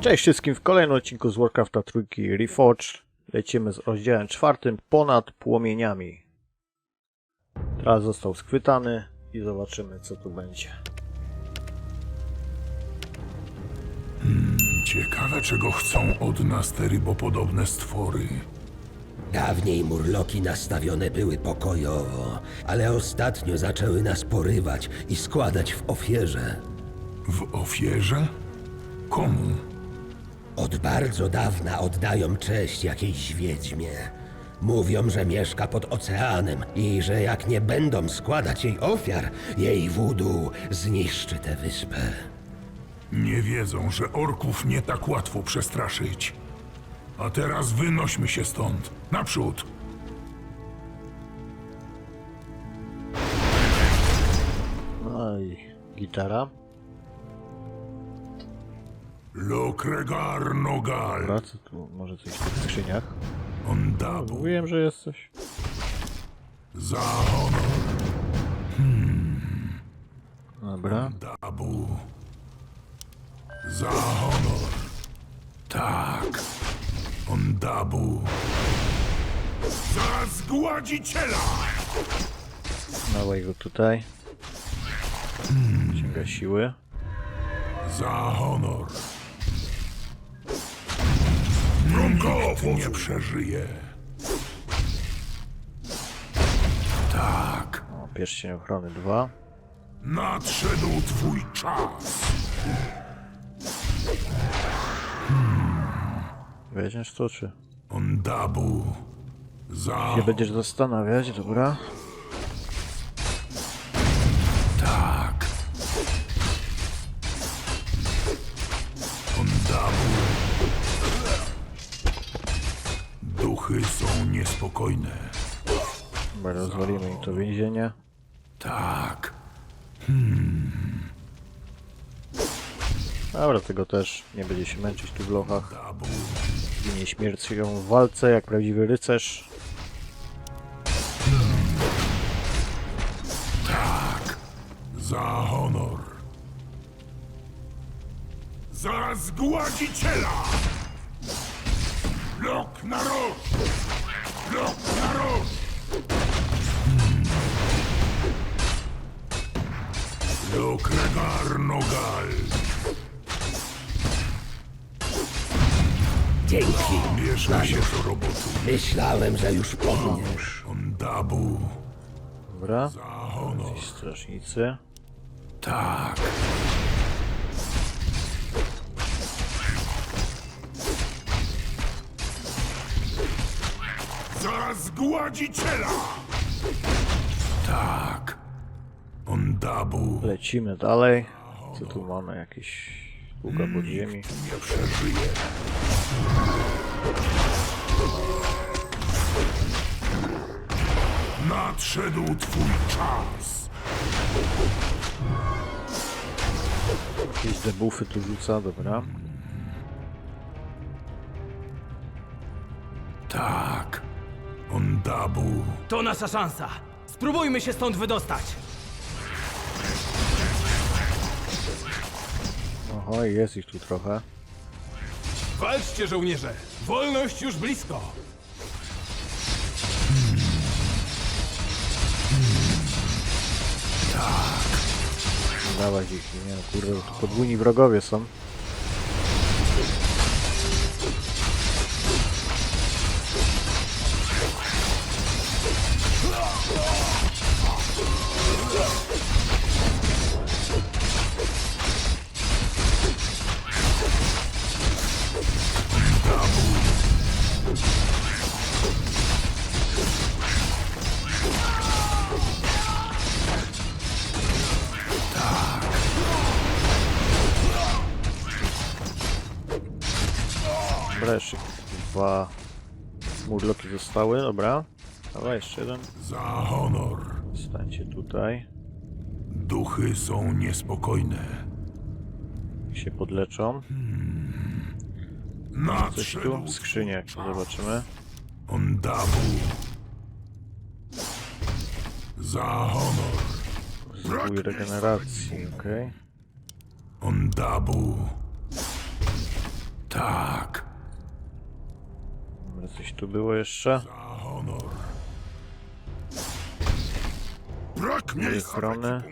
Cześć wszystkim w kolejnym odcinku z Warcrafta trójki Reforged. Lecimy z rozdziałem czwartym ponad płomieniami. Teraz został schwytany i zobaczymy co tu będzie. Ciekawe, czego chcą od nas te rybopodobne stwory. Dawniej murloki nastawione były pokojowo, ale ostatnio zaczęły nas porywać i składać w ofierze. W ofierze? Komu? Od bardzo dawna oddają cześć jakiejś wiedźmie. Mówią, że mieszka pod oceanem i że jak nie będą składać jej ofiar, jej wudu zniszczy tę wyspę. Nie wiedzą, że orków nie tak łatwo przestraszyć. A teraz wynośmy się stąd. Naprzód! No i gitara. Lokregar Nogal. Dobra, co tu może coś w tych skrzyniach? Ondabu. Mówiłem, że jest coś. Za honor. Dobra. Dabu. Za honor. Tak. Ondabu. Za zgładziciela! Dawaj go tutaj. Ściąga siły. Za honor. Nikt nie przeżyje. Tak. Pierścień ochrony 2. Nadszedł twój czas. Weźmiesz to czy? Ondabu. Za Nie będziesz zastanawiać, dobra. Dobra, tego też nie będzie się męczyć tu w lochach. Ginie śmiercią w walce, jak prawdziwy rycerz. Za honor. Za zgładziciela! Lok na roż! Lok na roż! Lokregar Nogal. Dzięki. Bierzmy się do roboty. Myślałem, że już pomniesz. Ondabu. Dobra, Za honor. ci strażnicy. Tak. Za zgładziciela! Tak. Ondabu Lecimy dalej. Co tu mamy? Jakieś długa pod ziemi. nie przeżyje. Nadszedł twój czas. Jakieś debuffy tu rzuca, dobra. Tak. Ondabu. To nasza szansa. Spróbujmy się stąd wydostać. Oho, jest ich tu trochę. Walczcie, żołnierze! Wolność już blisko! Dawać ich, nie no kurde, tu podwójni wrogowie są. Zostały, dobra. Dobra, jeszcze jeden. Za honor. Stańcie tutaj. Duchy są niespokojne. Niech się podleczą. Coś Nadszedł tu? To zobaczymy. Ondabu. Za honor. Zwój regeneracji, okej. Ondabu. Tak, Coś tu było jeszcze. za honor. Brak miejsca strony.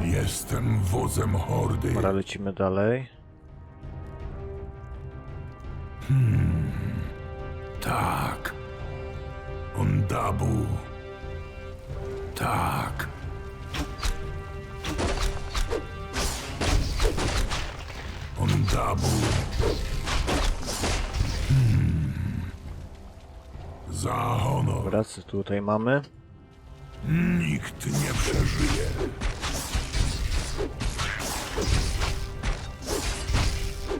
Jestem wodzem hordy. Dobra, lecimy dalej. Tak. Ondabu. Tak. Ondabu. Dobra, co tutaj mamy? Nikt nie przeżyje.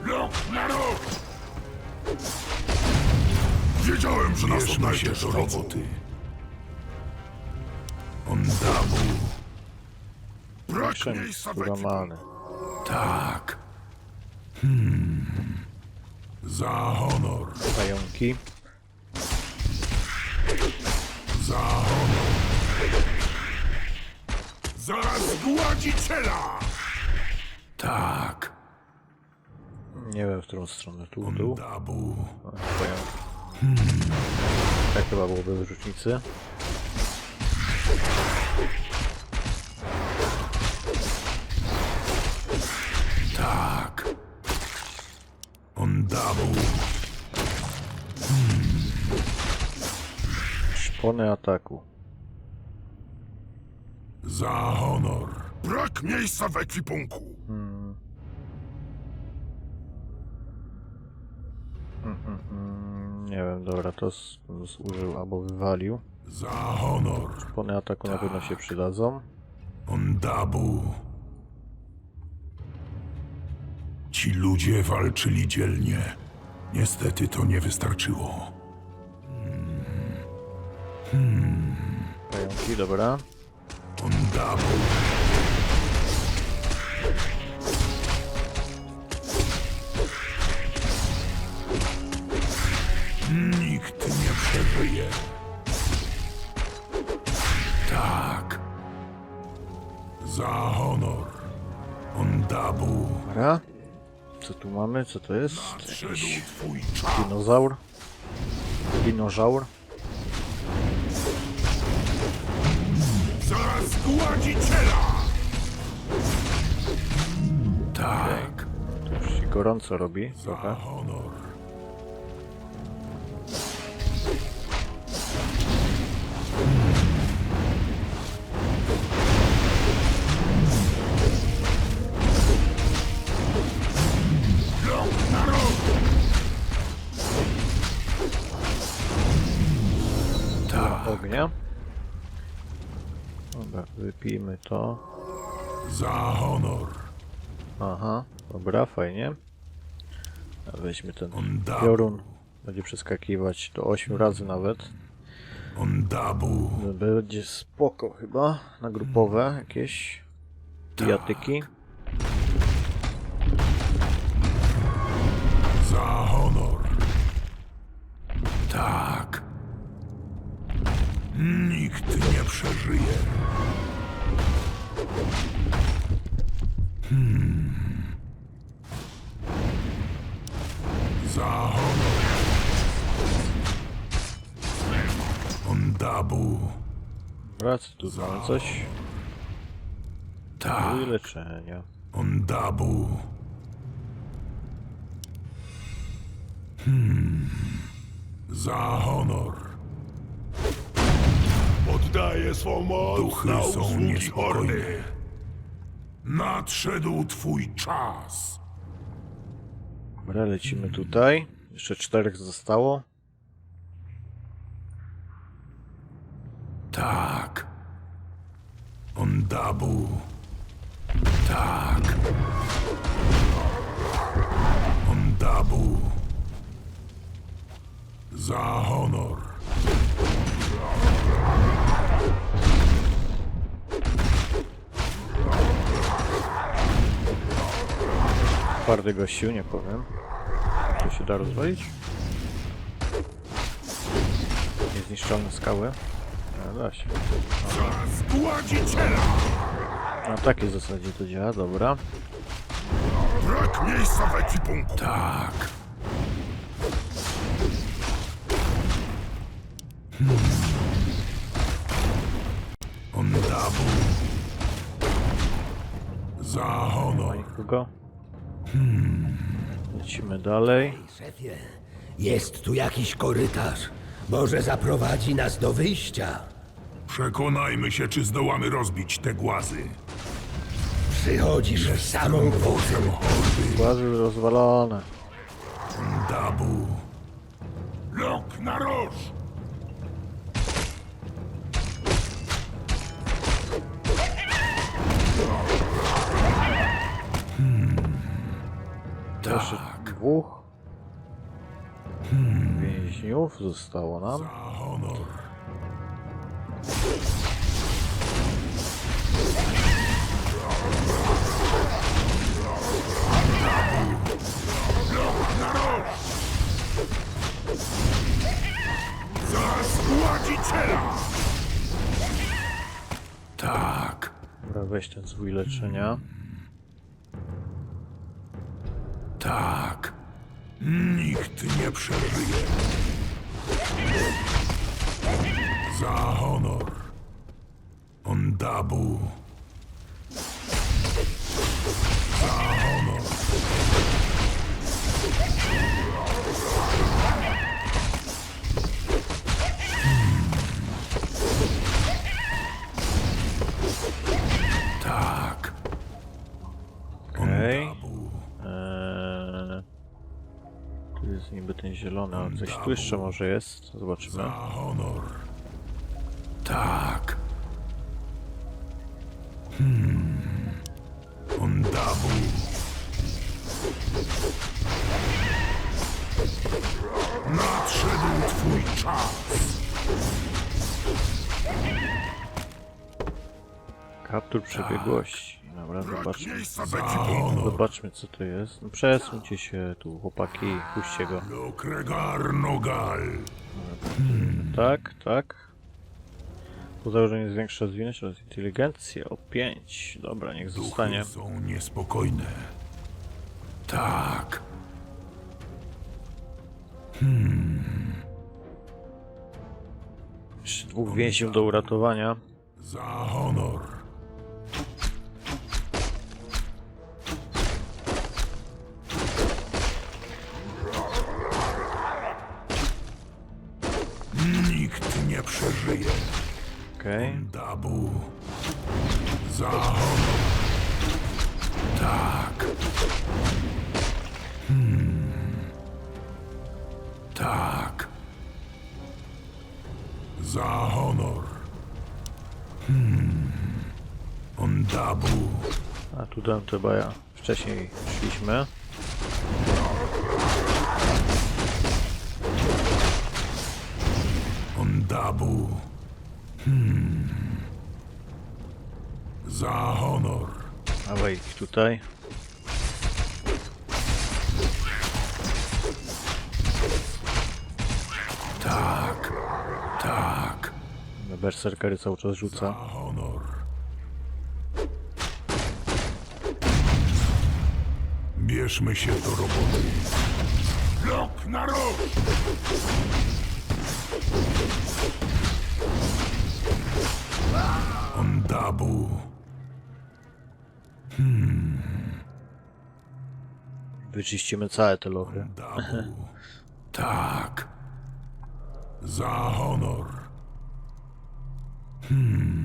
Rok na rok! Wiedziałem, że nas odnajdziesz do roboty. Ondabu. Brak miejsca w złamany. Tak. Hmm. Za honor. Pająki. Za honor. Zaraz gładziciela! Tak. Nie wiem, w którą stronę. Tu, w dół. Ondabu. O, Pająki. Tak chyba było bez różnicy. Tak. Szpony ataku. Za honor. Brak miejsca w ekwipunku. Mm, nie wiem, dobra, to z- zużył albo wywalił. Za honor. Szpony ataku na pewno się przydadzą. Ondabu. Ci ludzie walczyli dzielnie. Niestety to nie wystarczyło. Pająki, dobra. Nikt nie przeżyje. Tak. Za honor. Ondabu. Dobra. Co tu mamy? Co to jest? Nadszedł Jakiś twój czas. dinozaur? Dinożaur? Zaraz gładziciela! Tak. To już się gorąco robi Za trochę. honor. Wypijmy to. za honor. Aha, dobra, fajnie. A Weźmy ten piorun. Będzie przeskakiwać do 8 razy nawet. Ondabu. Będzie spoko chyba. Na grupowe jakieś bijatyki. Za honor. Tak. Nikt nie przeżyje. Hmm. Za. Ondabu. Co tu mamy coś? Tak. I leczenia. Ondabu. Hmm. Za honor. Oddaję swą moc Duchy na są usługi niespokojne. Nadszedł twój czas. Dobra, lecimy tutaj. Jeszcze czterech zostało. Tak. Ondabu. Tak. Ondabu. Za honor. Twardy gościu, nie powiem. To się da rozwalić? Niezniszczalne skały. No, da się. Zaraz gładziciela. Na takiej zasadzie to działa, dobra. Brak miejsca w ekwipunku. Tak. Hmm. Ondabu. Za honor. Nikogo. Lecimy dalej. Szefie, jest tu jakiś korytarz. Może zaprowadzi nas do wyjścia. Przekonajmy się, czy zdołamy rozbić te głazy. Przychodzisz w samą gwozę. Głazy rozwalone. Dabu. Lok na roż! Jeszcze dwóch więźniów zostało nam. Za honor. Za zgładziciela! Tak. Dobra, weź ten zwój leczenia. Nikt nie przeżyje. Za honor. Ondabu. Za honor. Hmm. Tak. Okej. Ondabu. Jest niby ten zielony, ale coś tu jeszcze może jest. Zobaczymy. Za honor. Tak. Hmm. Ondabu. Nadszedł twój czas. Kaptur przebiegłości. Dobra, zobaczmy. Zobaczmy co to jest. No, przesuńcie się tu, chłopaki, puśćcie go. Tak, tak. Po założeniu zwiększa zwinność oraz inteligencję o 5. Dobra, niech zostanie. Są niespokojne. Tak. Jeszcze dwóch więźniów do uratowania. Za honor. A dam chyba ja. Wcześniej szliśmy. Ondabu. Hmm. Za honor. Dawaj ich tutaj. Tak. Tak. Berserkery cały czas Za rzuca. honor. Bierzmy się do roboty. Lok na rok! Ondabu. Wyczyścimy całe te lochy. Dabu. Tak. Za honor.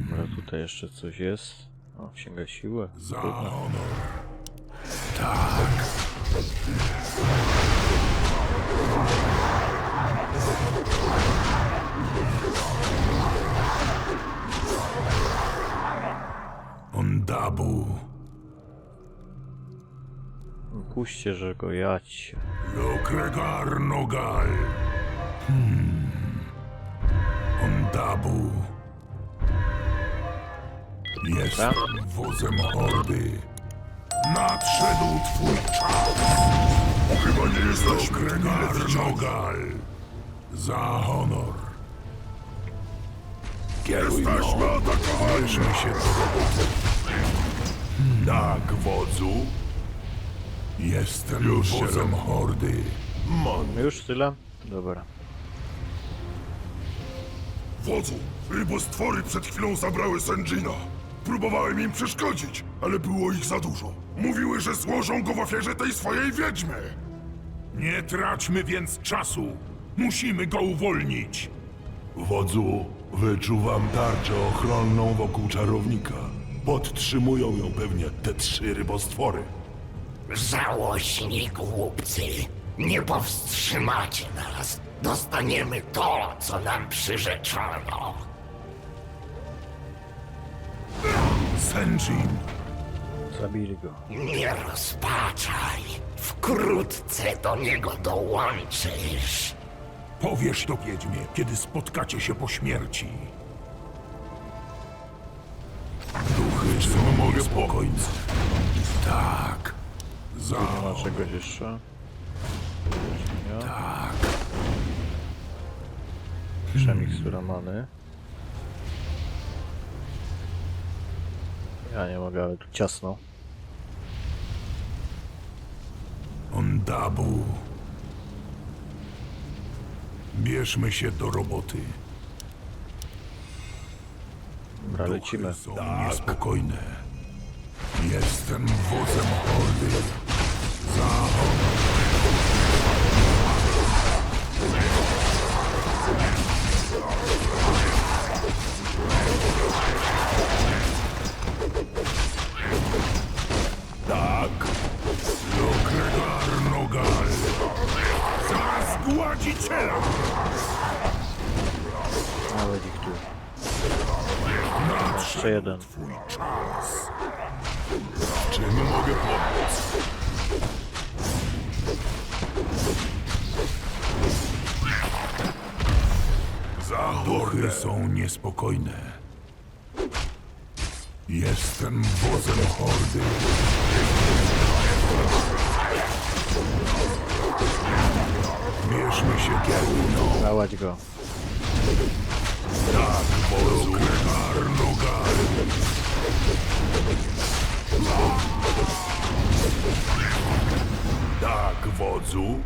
Dobra, tutaj jeszcze coś jest. O, księga siły. Za honor. Tak. Ondabu. Puśćcie, że go jać. Lokregar Nogal. Hmm. Ondabu. Jestem wozem hordy. Nadszedł twój czas. Chyba nie jesteśmy Lokregar Nogal. Za honor. Jesteśmy atakowani. Się do roboty. Tak, wodzu. Jestem Już robi. hordy. Już tyle? Dobra. Wodzu, rybostwory przed chwilą zabrały Sędzina. Próbowałem im przeszkodzić, ale było ich za dużo. Mówiły, że złożą go w ofierze tej swojej wiedźmy. Nie traćmy więc czasu. Musimy go uwolnić. Wodzu, wyczuwam tarczę ochronną wokół czarownika. Podtrzymują ją pewnie te trzy rybostwory. Żałośni głupcy, nie powstrzymacie nas. Dostaniemy to, co nam przyrzeczono. Senjin, Zabili go. Nie rozpaczaj. Wkrótce do niego dołączysz. powiesz to wiedźmie, kiedy spotkacie się po śmierci. Duchy są mogę spokojne. Tak. Za... Nie ma czegoś jeszcze. Tak. Przemikstura many. Ja nie mogę, ale tu ciasno. Ondabu. Bierzmy się do roboty. Dobra, lecimy. Są niespokojne. Jestem wodzem hordy. Są niespokojne. Jestem wozem hordy. Bierzmy się kieruną. Dawać go. Lokregar Nogal. Tak, wodzu.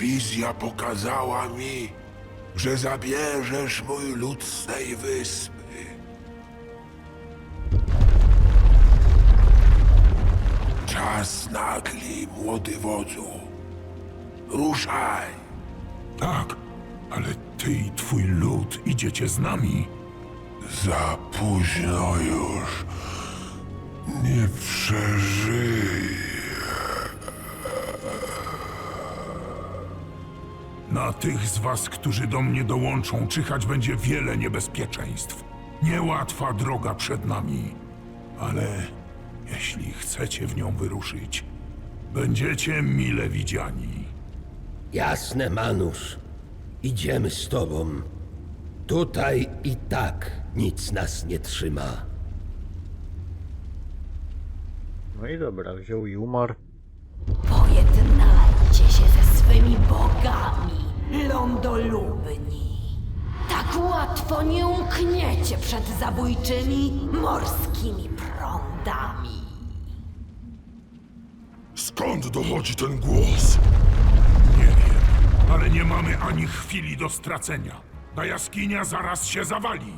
Wizja pokazała mi, że zabierzesz mój lud z tej wyspy. Czas nagli, młody wodzu. Ruszaj. Tak, ale ty i twój lud idziecie z nami. Za późno już. Nie przeżyję. Na tych z was, którzy do mnie dołączą, czyhać będzie wiele niebezpieczeństw. Niełatwa droga przed nami. Ale jeśli chcecie w nią wyruszyć, będziecie mile widziani. Jasne, Manusz. Idziemy z tobą. Tutaj i tak nic nas nie trzyma. No i dobra, wziął i umarł. Pojednajcie się ze swymi bogami, lądolubni. Tak łatwo nie umkniecie przed zabójczymi morskimi prądami. Skąd dochodzi ten głos? Nie wiem, ale nie mamy ani chwili do stracenia. Ta jaskinia zaraz się zawali.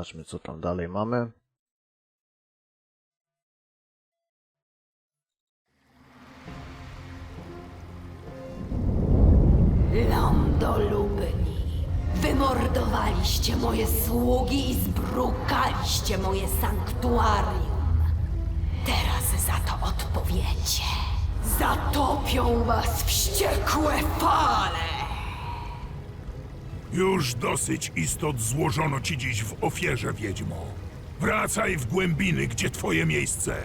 Zobaczmy, co tam dalej mamy. Lądolubni. Wymordowaliście moje sługi i zbrukaliście moje sanktuarium. Teraz za to odpowiecie. Zatopią was wściekłe fale. Już dosyć istot złożono ci dziś w ofierze, wiedźmo. Wracaj w głębiny, gdzie twoje miejsce.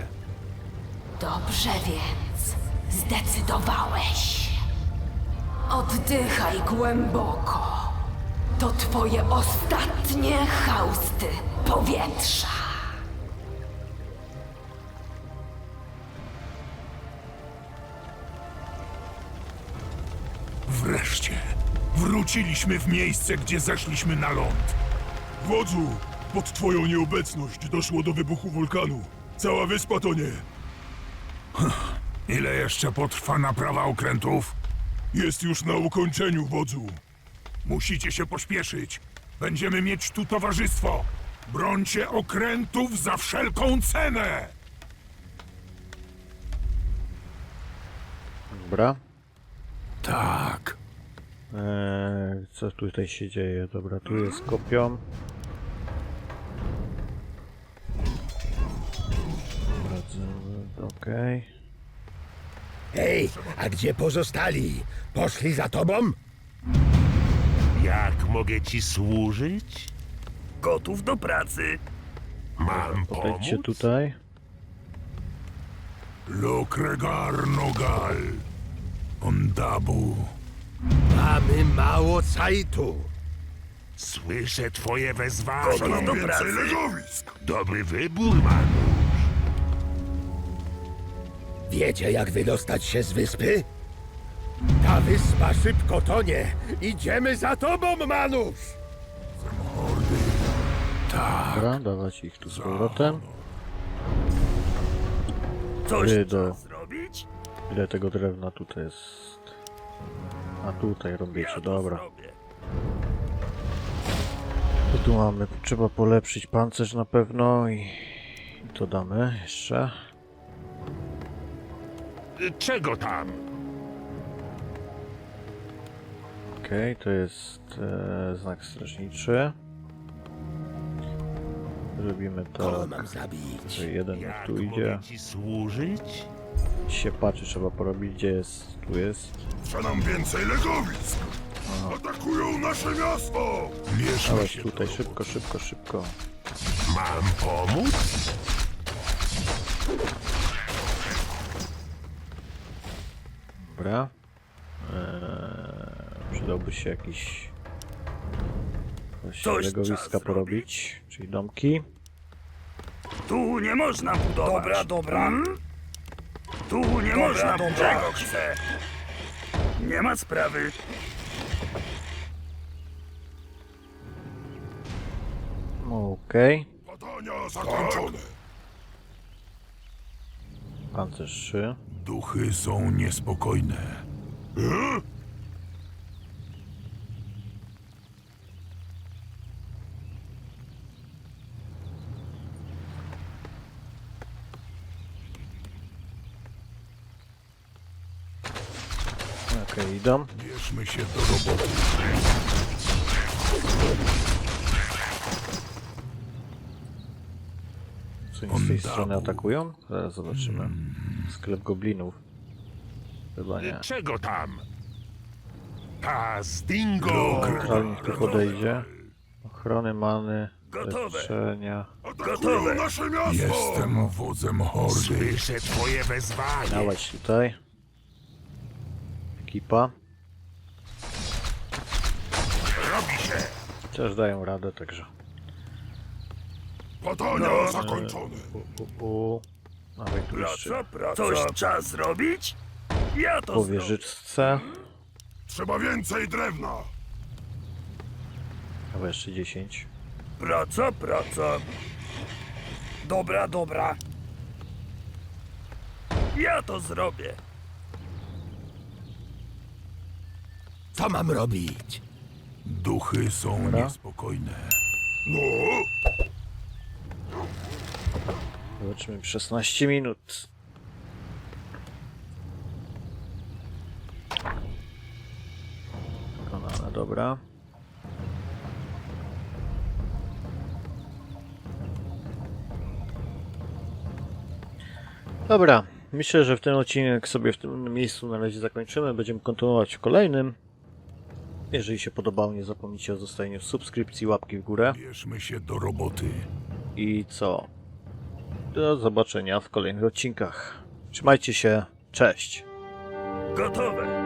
Dobrze więc, zdecydowałeś. Oddychaj głęboko. To twoje ostatnie hausty powietrza. Wróciliśmy w miejsce, gdzie zeszliśmy na ląd. Wodzu, pod twoją nieobecność doszło do wybuchu wulkanu. Cała wyspa tonie. Ile jeszcze potrwa naprawa okrętów? Jest już na ukończeniu, wodzu. Musicie się pośpieszyć. Będziemy mieć tu towarzystwo. Brońcie okrętów za wszelką cenę! Dobra. Tak. Eee, co tutaj się dzieje? Dobra, tu jest kopią. Okej. Hej, a gdzie pozostali? Poszli za tobą? Jak mogę ci służyć? Gotów do pracy. Mam Podejdźcie pomóc? tutaj. Lokregar Nogal. Ondabu. Mamy mało cajtu. Słyszę twoje wezwanie. Do pracy. legowisk. Dobry wybór, Manu. Wiecie, jak wydostać się z wyspy? Ta wyspa szybko tonie. Idziemy za tobą, Manusz! Dobra, dawać ich tu z powrotem. Coś Ty do... zrobić? Ile tego drewna tutaj jest? A tutaj robicie, dobra. Co tu mamy? Trzeba polepszyć pancerz na pewno i... I to damy jeszcze. Czego tam? Okej, to jest e, znak strażniczy. Robimy Kogo to, mam zabić? jeden Jak tu idzie. ci służyć? Się patrzy, trzeba porobić, gdzie jest, tu jest. Trzeba nam więcej legowisk. Atakują nasze miasto. Bierzmy Dałeś się tutaj, szybko, szybko, szybko. Mam pomóc? Dobra. Eee, przydałby się jakiś... Coś Coś legowiska trzeba porobić, czyli domki. Tu nie można budować. Dobra, dobra. Tu nie można budować. Czego chcę? Nie ma sprawy. Okej. Badania zakończone. Pancerz 3. Duchy są niespokojne. Okej, Bierzmy się do roboty. Co oni z tej strony atakują? Zaraz zobaczymy. Sklep goblinów. Chyba nie. Czego tam? Kazdingo! Kontrolnik tu podejdzie. Ochrony many. Gotowe. Leczenia. Gotowe. Jestem wodzem hordy. Słyszę twoje wezwanie. Dawać tutaj. Ekipa. Robi się. Też dają radę, także. Badania zakończone. U, u. Dawaj tu jeszcze praca. Coś trzeba zrobić? Ja to po zrobię. wieżyczce. Trzeba więcej drewna. Chyba jeszcze 10. Praca, praca. Dobra, dobra. Ja to zrobię. Co mam robić? Duchy są Dobra. niespokojne. No, Zobaczymy 16 minut. Wykonane, dobra. Dobra, myślę, że w ten odcinek sobie w tym miejscu na razie zakończymy. Będziemy kontynuować w kolejnym. Jeżeli się podobało, nie zapomnijcie o zostawieniu subskrypcji, łapki w górę. Bierzmy się do roboty. I co? Do zobaczenia w kolejnych odcinkach. Trzymajcie się, cześć! Gotowe.